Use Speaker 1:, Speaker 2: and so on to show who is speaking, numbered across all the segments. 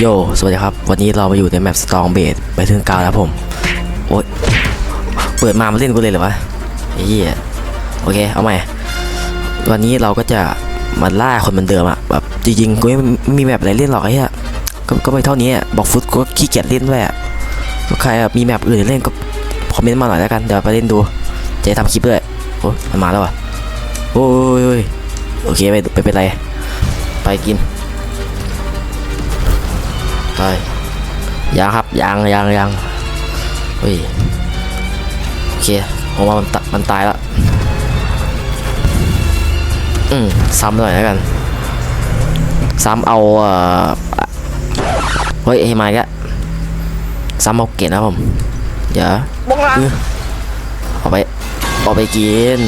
Speaker 1: โย สวัสดีครับ วันนี้เรามาอยู่ในแมปสตองเบดไปถึงกางแล้วผม โอ๊ย เปิดมามาเล่นกูเลยเหรอวะไอ้เหี้ย โอเค เอาใหม่ วันนี้เราก็จะมาล่าคนเหมือนเดิมอะแบบจริงๆกูไม่มีแมปอะไรเล่นหรอกไอ้เหี้ย ก็ก็ไม่เท่านี้บอกฟุตกูก็ขี้เกียจเล่นด้วยอะก็ใครมีแมปอื่นเล่นก็คอมเมนต์มาหน่อยแล้วกัน เดี๋ยวไปเล่นดู จะทำคลิปด้วยโอ้ยมันมาแล้วอะโอ้ยโอ้ยโอเคไม่ไม่เป็นไร ไปกิน ไปยังครับยังยังยังเฮ้ยโอเคผมว่ามันตมันตายแล้วอืมซ้ำหน่อยแล้วกันซ้ำเอาเอ่อเฮ้ยไอ้ไม้กะซ้ำเอาเกตนะผมเดี๋ยว
Speaker 2: บงลัง
Speaker 1: เอาไปเอาไปกิน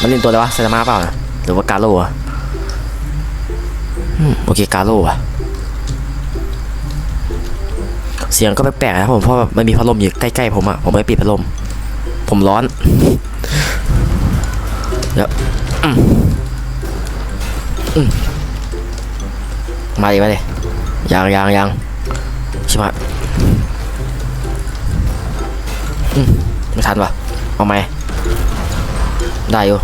Speaker 1: มันเล่นตัวอะไรวะไซตามะเปล่านะหรือว่ากาโร่อะอืมโอเคกาโร่อะ เสียงก็แปลกๆนะผมเพราะแบบมันมีพัดลมอยู่ใกล้ๆผมอะผมไม่ปิดพัดลม ผมร้อนเดี๋ยวอืมอืมมาดิมาดิยังยังยังใช่ไหมอืมไม่ทันวะเอาไหมได้อยู่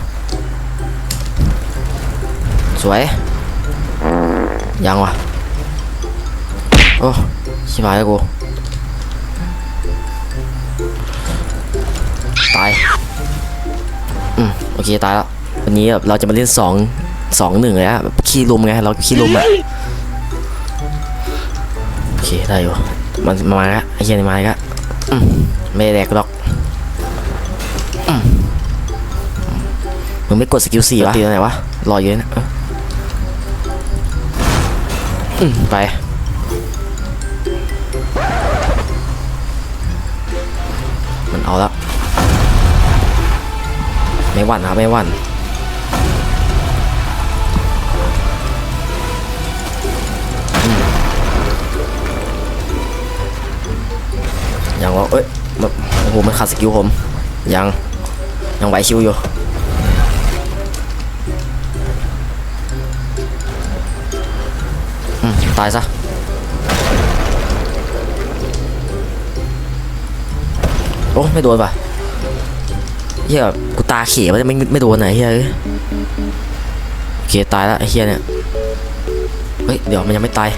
Speaker 1: สวย ยังวะโอ้ชิบหายแล้วกู ตายอืมโอเคตายแล้ววันนี้แบบเราจะมาเล่นสองสองหนึ่งเลยอะแบบขี้ลุมไงเราขี้ลุมอะโอเคได้อยู่มันมาล้วไอ้เหี้ยนี่มาล้วอืมไม่แดกหรอกอืมมึงไม่กดสกิลสี่วะตีตรงไหนวะรออยู่เนี่ยอืมไปมันเอาแล้ว ไม่วันครับไม่วันอืมยังวะเอ้ยแบบโอ้โหมันขาดสกิลผม ยังยังไหวชิวอยู่ตายซะโอ้ไม่โดนป่ะ เฮียกูตาเขียวไม่ไม่โดนไหนเฮียเอ้ยโอเคตายแล้วไอ้เฮียเนี่ยเฮ้ยเดี๋ยวมันยังไม่ตาย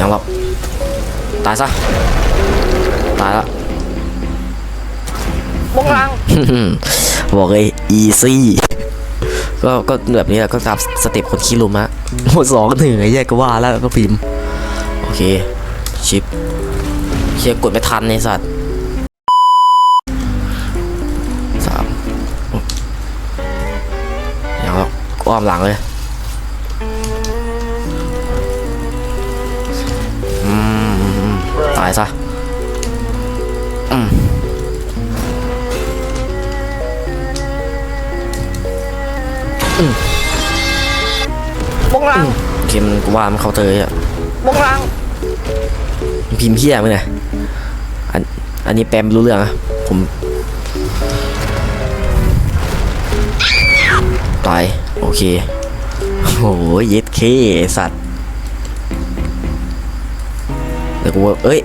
Speaker 1: ยังหรอกตายซะตายแล้ว
Speaker 2: บงลัง
Speaker 1: บอกเลยอีซี่ก็ก็แบบนี้แหละก็ตามสเต็ปคนขี้ลุมฮะหมดสองหนึ่งไอ้เหี้ยก็ว่าแล้วก็พิมพ์ โอเค ชิปเชียกดไม่ทันในสัตว์ อ้อมหลังเลยอืมอืมอืมตายซะอืม
Speaker 2: บงลัง
Speaker 1: เกมกูว่ามันเข้าเตยอะ
Speaker 2: บงลัง
Speaker 1: มันพิมพ์เฮี้ยมั้ยเนี่ยอันอันนี้แปลไม่รู้เรื่องอะผมตาย โอเค โอ้โหเย็ดเคสัตว์เดี๋ยวกูว่าเอ้ย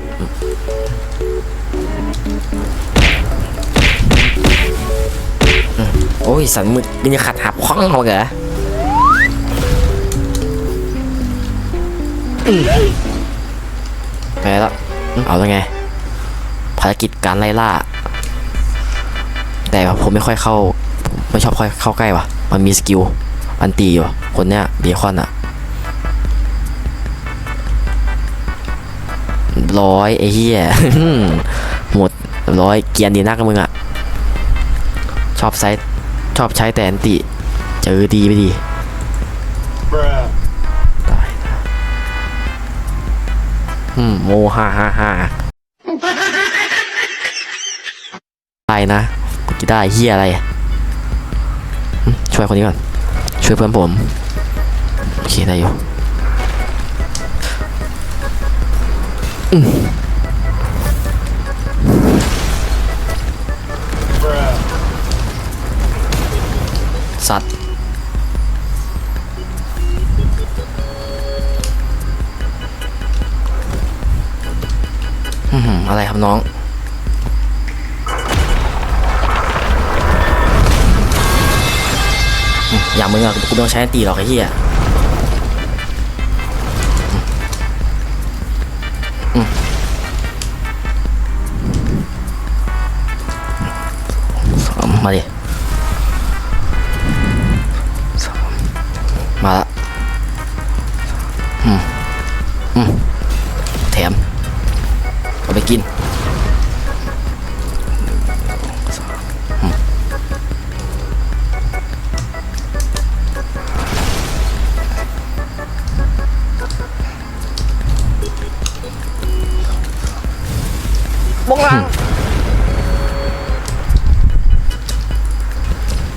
Speaker 1: อโอ้ยสันมึงมึงจะขัดหับคล้องเขาเหรอแพ้แล้ว เอาแล้วไง ภารกิจการไล่ล่า แต่ผมไม่ค่อยเข้า ไม่ชอบค่อยเข้าใกล้ว่ะ มันมีสกิลอันตีอยู่คนเนี้ยเบคอนอะร้อยไอ้เหี้ยหมดร้อยเกรียนดีนักนมึงอะชอบไซส์ชอบใช้แต่อันติเจอดีไม่ดีตายอืมโมฮ่าฮ่าฮ่าได้นะกีได้เฮียอะไร ช่วยคนนี้ก่อน ช่วยเพื่อนผม โอเคได้อยู่สัตว์อะไรครับน้อง อย่างมึงอะกูไม่ต้องใช้ตีหรอกไอ้เหี้ยอืมสามมาดิ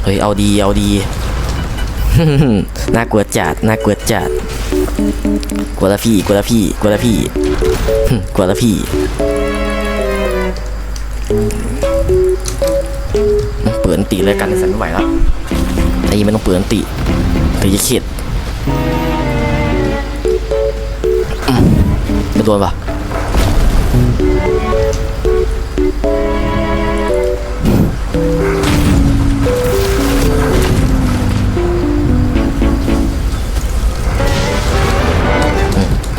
Speaker 1: ฮ้ยเอาดีเอาดีน่ากลัวจัดน่ากลัวจัดกลัวละพี่กลัวละพี่กลัวละพี่กลัวละพี่เปิดอันติเลยกันสันไม่ไหวแล้วไอ้ยี่ไม่ต้องเปิดอันติถึงจะเข็ดไม่โดนปะ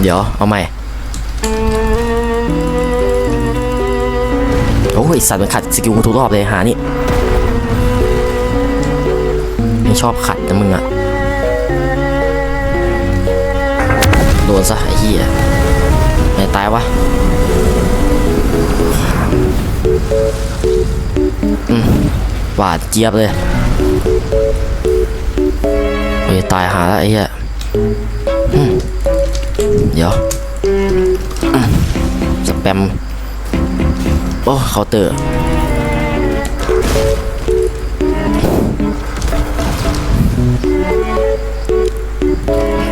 Speaker 1: ดี๋ยวเอาใหม่โอ้ยสัตว์มันขัดสกิลกูทุกรอบเลยหานี่ไม่ชอบขัดนะมึงอะโดนซะไอ้เหี้ยไม่ตายวะอืมหวาดเจี๊ยบเลยโอ้ยตายหาแล้วไอ้เหี้ย เดี๋ยวสแปม โอ้เคาน์เตอร์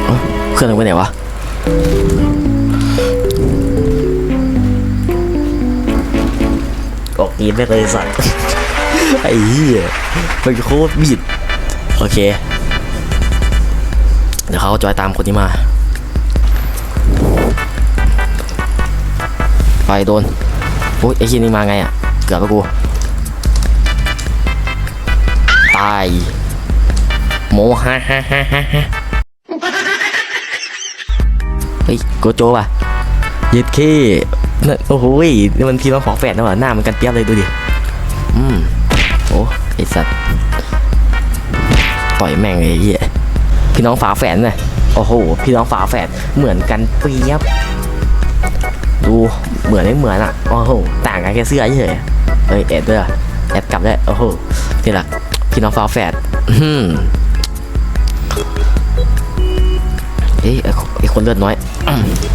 Speaker 1: เอ้าเครื่องนึงไปไหนวะออกกีนไม่เลยสัตว์ไอ้เหี้ยมันโคตรบิด โอเค เดี๋ยวเขาจอยตามคนนี้มา ไปโดนโอ้ยไอ้เหี้ยนี่มาไงอะ เกือบแล้วกู ตาย โมฮ่าฮ่าฮ่าฮ่าฮ่าเฮ้ยโกโจว่ะย็ดเคน่ะโอ้โหนี่มันพี่น้องฝอแฝดนะวะหน้ามันกันเปียบเลยดูดิ อืมโอ้ไอสัตว์ ต่อยแม่งเลยเหี้ยพี่น้องฝาแฝดน่ะโอ้โห พี่น้องฝาแฝดเหมือนกันเปียบ ดูเหมือนไม่เหมือนอะโอ้โหต่างกันแค่เสื้อเฉยเฮ้ยแอดด้วยแอดกลับได้โอ้โหนี่แหละพี่น้องฟ้าแฝดเอ้ยไอคนเลือดน้อย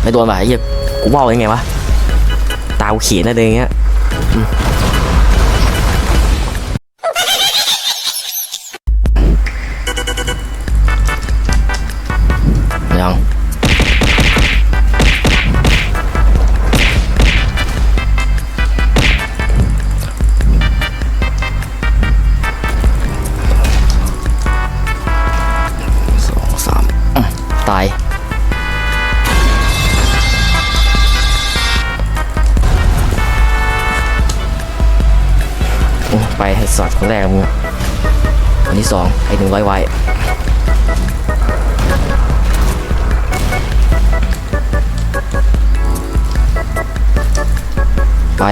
Speaker 1: ไม่โดนว่ะไอ้เหี้ยกูว่าวยังไงวะตาเขียนอะไรอย่างเงี้ยยัง สอดคนแรกมึงอะคนที่สองไอ้หนึ่งร้อยไวไป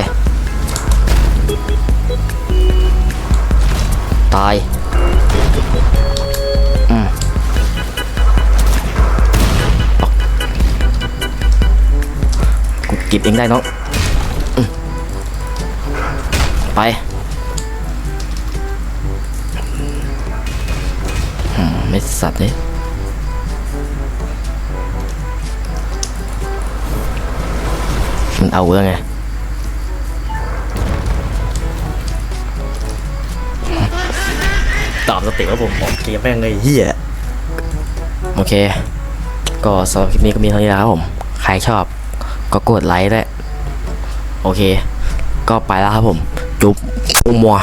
Speaker 1: ตาย อืมกูเก็บเองได้น้องไป ไม่สัตว์เลยมันเอาเรื่องไงตอบสติว่าผมออกเกมแม่งเลยเฮียโอเค ก็สำหรับคลิปนี้ก็มีเท่านี้แล้วครับผม ใครชอบก็กดไลค์ได้วยโอเค ก็ไปแล้วครับผม จุ๊บอุมัว